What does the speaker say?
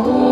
보고.